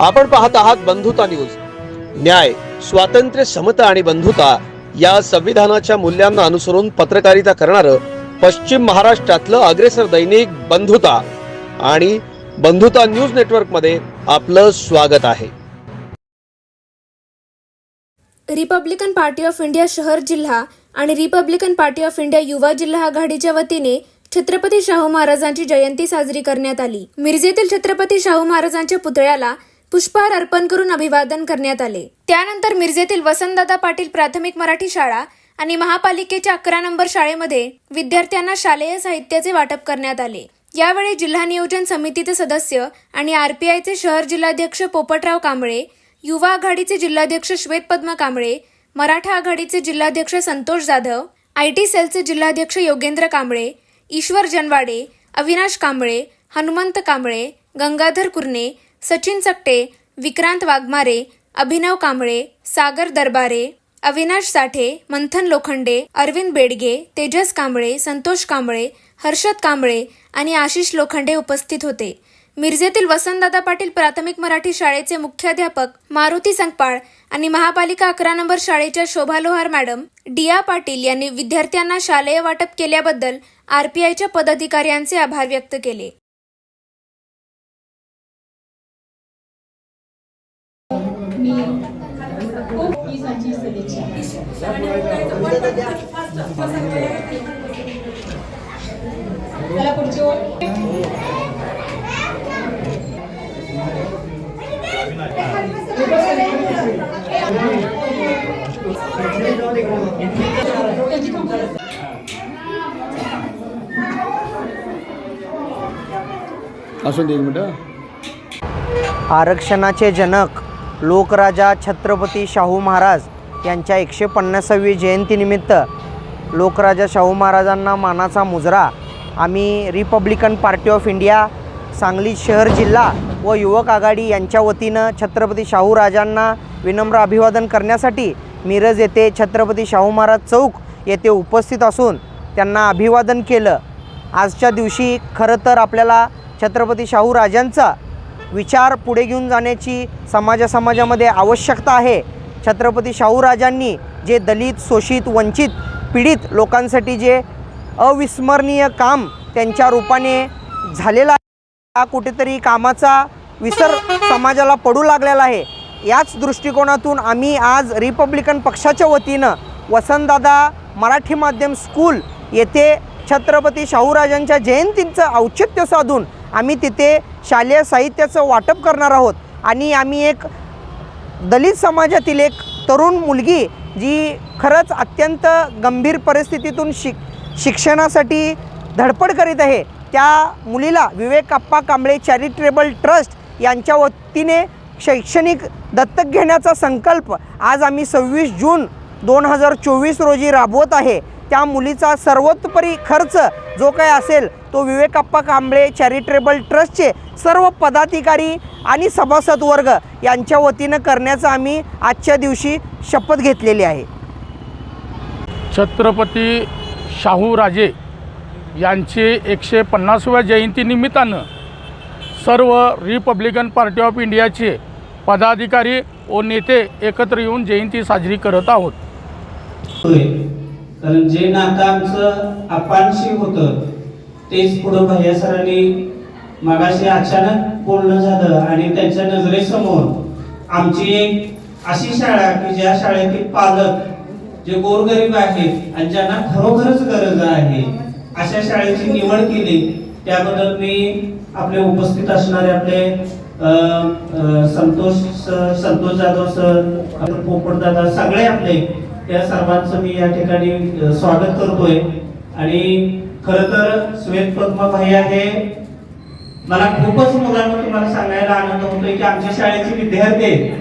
आपण पाहत आहात बंधुता न्यूज. न्याय स्वातंत्र्य समता आणि बंधुता या संविधानाच्या मूल्यांना अनुसरून पत्रकारिता करणारं पश्चिम महाराष्ट्रातलं अग्रेसर दैनिक बंधुता आणि बंधुता न्यूज नेटवर्कमध्ये आपलं स्वागत आहे. रिपब्लिकन पार्टी ऑफ इंडिया शहर जिल्हा आणि रिपब्लिकन पार्टी ऑफ इंडिया युवा जिल्हा आघाडीच्या वतीने छत्रपती शाहू महाराजांची जयंती साजरी करण्यात आली. मिरजेतील छत्रपती शाहू महाराजांच्या पुतळ्याला पुष्पहार अर्पण करून अभिवादन करण्यात आले. त्यानंतर मिरजेतील वसंतदादा पाटील प्राथमिक मराठी शाळा आणि महापालिकेच्या अकरा नंबर शाळेमध्ये विद्यार्थ्यांना शालेय साहित्याचे वाटप करण्यात आले. यावेळी जिल्हा नियोजन समितीचे सदस्य आणि आरपीआयचे शहर जिल्हाध्यक्ष पोपटराव कांबळे युवा आघाडीचे जिल्हाध्यक्ष श्वेत पद्म कांबळे मराठा आघाडीचे जिल्हाध्यक्ष संतोष जाधव आय टी सेलचे जिल्हाध्यक्ष योगेंद्र कांबळे ईश्वर जनवाडे अविनाश कांबळे हनुमंत कांबळे गंगाधर कुर्णे सचिन चकटे विक्रांत वाघमारे अभिनव कांबळे सागर दरबारे अविनाश साठे मंथन लोखंडे अरविंद बेडगे तेजस कांबळे संतोष कांबळे हर्षद कांबळे आणि आशिष लोखंडे उपस्थित होते. मिरजेतील वसंतदादा पाटील प्राथमिक मराठी शाळेचे मुख्याध्यापक मारुती संकपाळ आणि महापालिका अकरा नंबर शाळेच्या शोभा लोहार मॅडम डिया पाटील यांनी विद्यार्थ्यांना शालेय वाटप केल्याबद्दल आरपीआयच्या पदाधिकाऱ्यांचे आभार व्यक्त केले. मी खूप त्याला पुढची असून दे एक मिनटं. आरक्षणाचे जनक लोकराजा छत्रपती शाहू महाराज यांच्या एकशे पन्नासावी जयंतीनिमित्त लोकराजा शाहू महाराजांना मानाचा मुजरा आम्ही Republican party of India Sangli शहर जिल्हा व युवक आघाडी यांच्या वतीनं छत्रपती शाहू राजांना विनम्र अभिवादन करण्यासाठी मिरज येथे छत्रपती शाहू महाराज चौक येथे उपस्थित असून त्यांना अभिवादन केलं. आजच्या दिवशी खरं तर आपल्याला छत्रपती शाहू राजांचा विचार पुढे घेऊन जाण्याची समाजा समाजामध्ये आवश्यकता आहे. छत्रपती शाहू राजांनी जे दलित शोषित वंचित पीडित लोकांसाठी जे अविस्मरणीय काम त्यांच्या रूपाने झालेलं आहे हा कुठेतरी कामाचा विसर समाजाला पडू लागलेला आहे. याच दृष्टिकोनातून आम्ही आज रिपब्लिकन पक्षाच्या वतीनं वसंतदादा मराठी माध्यम स्कूल येथे छत्रपती शाहूराजांच्या जयंतीचं औचित्य साधून आम्ही तिथे शालेय साहित्याचं वाटप करणार आहोत. आणि आम्ही एक दलित समाजातील एक तरुण मुलगी जी खरंच अत्यंत गंभीर परिस्थितीतून शिक शिक्षणासाठी धडपड करीत आहे त्या मुलीला विवेक अप्पा कांबळे चॅरिटेबल ट्रस्ट यांच्या वतीने शैक्षणिक दत्तक घेण्याचा संकल्प आज आम्ही सव्वीस जून दोन हजार चोवीस रोजी राबवत आहे. त्या मुलीचा सर्वतोपरी खर्च जो काय असेल तो विवेकप्पा कांबळे चॅरिटेबल ट्रस्टचे सर्व पदाधिकारी आणि सभासद वर्ग यांच्या वतीनं करण्याचं आम्ही आजच्या दिवशी शपथ घेतलेली आहे. छत्रपती शाहूराजे यांचे एकशे पन्नासव्या जयंतीनिमित्तानं सर्व रिपब्लिकन पार्टी ऑफ इंडियाचे पदाधिकारी व नेते एकत्र येऊन जयंती साजरी करत आहोत. कारण जे नातं आमचं आपांशी होतं तेच पुढं भैया सरांनी मगाशी अचानक बोलणं झालं आणि त्यांच्या नजरेसमोर आमची एक अशी शाळा की ज्या शाळेतील पालक जे गोरगरीब आहेत आणि ज्यांना खरोखरच गरज आहे अशा शाळेची निवड केली. त्याबद्दल मी आपले उपस्थित असणारे आपले संतोष सर संतोष जाधव सर आपले पोपट दादा सगळे आपले त्या सर्वांचं मी या ठिकाणी स्वागत करतोय. आणि खर तर श्वेत पद्म भैया हे मला खूपच मुलांना तुम्हाला सांगायला आनंद होतोय की आमच्या शाळेचे विद्यार्थी आहेत.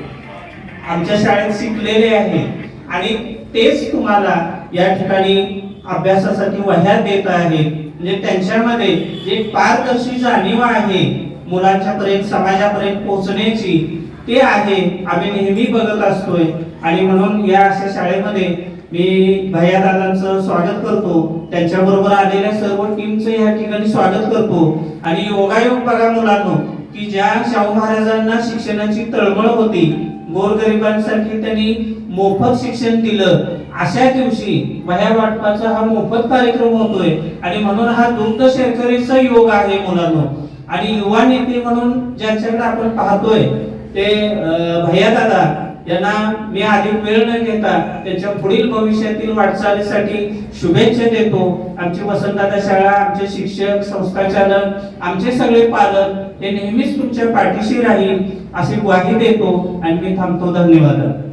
आमच्या शाळेत शिकलेले आहेत. आणि तेच तुम्हाला या ठिकाणी अभ्यासासाठी वह्या देत आहेत. म्हणजे त्यांच्यामध्ये जे पारदर्शी जाणीव आहे मुलांच्या पर्यंत समाजापर्यंत पोहोचण्याची ते आहे. आम्ही नेहमी बघत असतोय. आणि म्हणून या अशा शाळेमध्ये मी भैयादादांचं स्वागत करतो. त्यांच्याबरोबर आलेल्या सर्व टीमचं या ठिकाणी स्वागत करतो. आणि योगायोग बघा मुलांनो की ज्या शाहू महाराजांना शिक्षणाची तळमळ होती गोरगरिबांसाठी त्यांनी मोफत शिक्षण दिलं. अशा दिवशी वह्या वाटपाचा हा मोफत कार्यक्रम होतोय. आणि म्हणून हा दुग्ध शेतकरीचा योग आहे मुलांनो. आणि युवा नेते म्हणून ज्यांच्याकडे आपण पाहतोय ते भैया दादा यांना मी अधिक वेळ न घेता त्यांच्या पुढील भविष्यातील वाटचालीसाठी शुभेच्छा देतो. आमची वसंतदादा शाळा आमचे शिक्षक संस्थाचालक आमचे सगळे पालक हे नेहमीच तुमच्या पाठीशी राहील अशी ग्वाही देतो आणि मी थांबतो. धन्यवाद.